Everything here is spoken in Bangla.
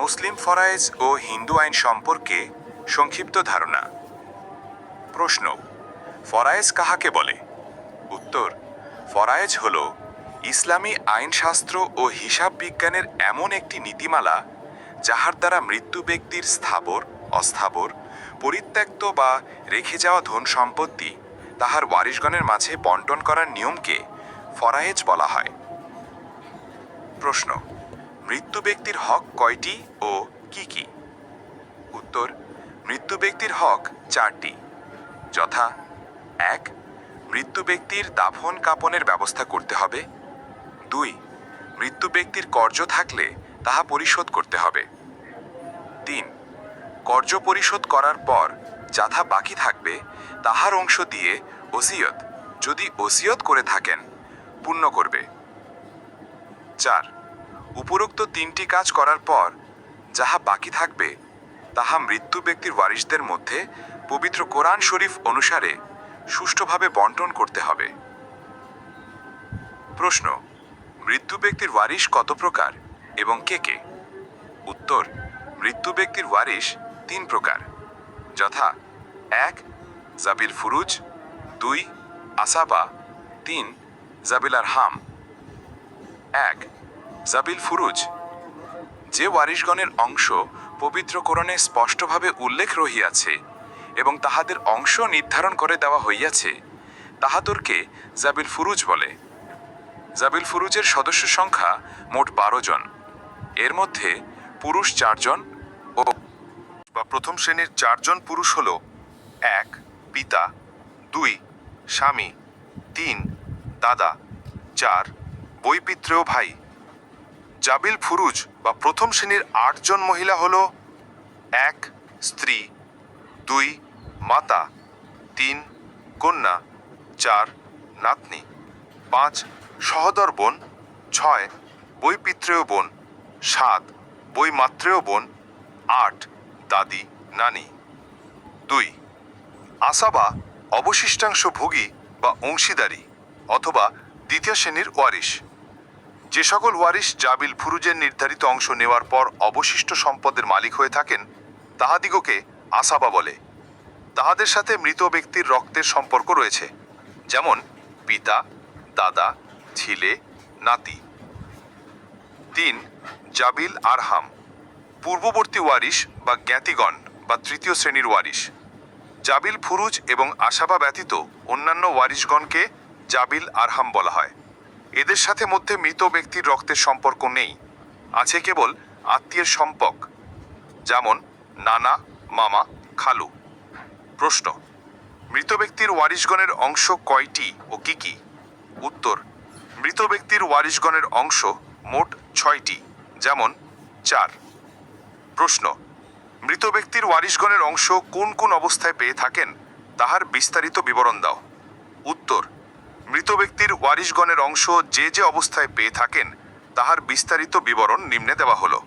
মুসলিম ফরায়েজ ও হিন্দু আইন সম্পর্কে সংক্ষিপ্ত ধারণা। প্রশ্ন, ফরায়েজ কাহাকে বলে? উত্তর, ফরায়েজ হল ইসলামী আইনশাস্ত্র ও হিসাব বিজ্ঞানের এমন একটি নীতিমালা যাহার দ্বারা মৃত্যু ব্যক্তির স্থাবর, অস্থাবর, পরিত্যক্ত বা রেখে যাওয়া ধন সম্পত্তি তাহার ওয়ারিশগণের মাঝে বন্টন করার নিয়মকে ফরায়েজ বলা হয়। প্রশ্ন মৃত্যু ব্যক্তির হক কয়টি ও কি কি? উত্তর, মৃত্যু ব্যক্তির হক চারটি। যথা, এক, মৃত্যু ব্যক্তির দাফন কাপনের ব্যবস্থা করতে হবে। দুই, মৃত্যু ব্যক্তির কর্য থাকলে তাহা পরিশোধ করতে হবে। তিন, কর্য পরিশোধ করার পর যাথা বাকি থাকবে, তাহার অংশ দিয়ে ওসিয়ত, যদি ওসিয়ত করে থাকেন, পূর্ণ করবে। চার উপরোক্ত তিনটি কাজ করার পর, যাহা বাকি থাকবে, তাহা মৃত্যু ব্যক্তির ওয়ারিশদের মধ্যে পবিত্র কোরআন শরীফ অনুসারে সুষ্ঠুভাবে বন্টন করতে হবে। প্রশ্ন, মৃত্যু ব্যক্তির ওয়ারিশ কত প্রকার এবং কে কে? উত্তর, মৃত্যু ব্যক্তির ওয়ারিশ তিন প্রকার। যথা, এক, জাবিল ফুরুজ, দুই, আসাবা, তিন জাবিলার হাম এক জাবিল ফুরুজ, যে ওয়ারিশগণের অংশ পবিত্র কোরণে স্পষ্টভাবে উল্লেখ রহিয়াছে এবং তাহাদের অংশ নির্ধারণ করে দেওয়া হইয়াছে, তাহাদেরকে জাবিল ফুরুজ বলে। জাবিল ফুরুজের সদস্য সংখ্যা মোট বারো জন। এর মধ্যে পুরুষ চারজন ও বা প্রথম শ্রেণির চারজন পুরুষ হল এক, পিতা, দুই, স্বামী, তিন, দাদা, চার বৈপিত্রেয় ভাই। জাবিল ফুরুজ বা প্রথম শ্রেণির আটজন মহিলা হল এক, স্ত্রী, দুই, মাতা, তিন, কন্যা, চার, নাতনি, পাঁচ, সহদর বোন, ছয় বৈপিত্রেয় বোন, সাত বৈমাত্রেয় বোন, আট, দাদি, নানি। দুই, আসাবা অবশিষ্টাংশ ভোগী বা অংশীদারি অথবা দ্বিতীয় শ্রেণির ওয়ারিশ। যে সকল ওয়ারিশ জাবিল ফুরুজের নির্ধারিত অংশ নেওয়ার পর অবশিষ্ট সম্পদের মালিক হয়ে থাকেন, তাহাদিগকে আসাবা বলে। তাহাদের সাথে মৃত ব্যক্তির রক্তের সম্পর্ক রয়েছে, যেমন পিতা, দাদা, ছিলে, নাতি। তিন, জাবিল আরহাম, পূর্ববর্তী ওয়ারিশ বা জ্ঞাতিগণ বা তৃতীয় শ্রেণির ওয়ারিশ। জাবিল ফুরুজ এবং আশাবা ব্যতীত অন্যান্য ওয়ারিশগণকে জাবিল আরহাম বলা হয়। এদের সাথে মধ্যে মৃত ব্যক্তির রক্তের সম্পর্ক নেই। আছে কেবল আত্মীয়ের সম্পর্ক। যেমন, নানা, মামা, খালু। প্রশ্ন, মৃত ব্যক্তির ওয়ারিশগণের অংশ কয়টি ও কি কি? উত্তর, মৃত ব্যক্তির ওয়ারিশগণের অংশ মোট ছয়টি, যেমন, চার। প্রশ্ন, মৃত ব্যক্তির ওয়ারিশগণের অংশ কোন কোন অবস্থায় পেয়ে থাকেন, তাহার বিস্তারিত বিবরণ দাও। উত্তর মৃত ব্যক্তির ওয়ারিশগণের অংশ যে যে অবস্থায় পেয়ে থাকেন, তাহার বিস্তারিত বিবরণ নিম্নে দেওয়া হলো।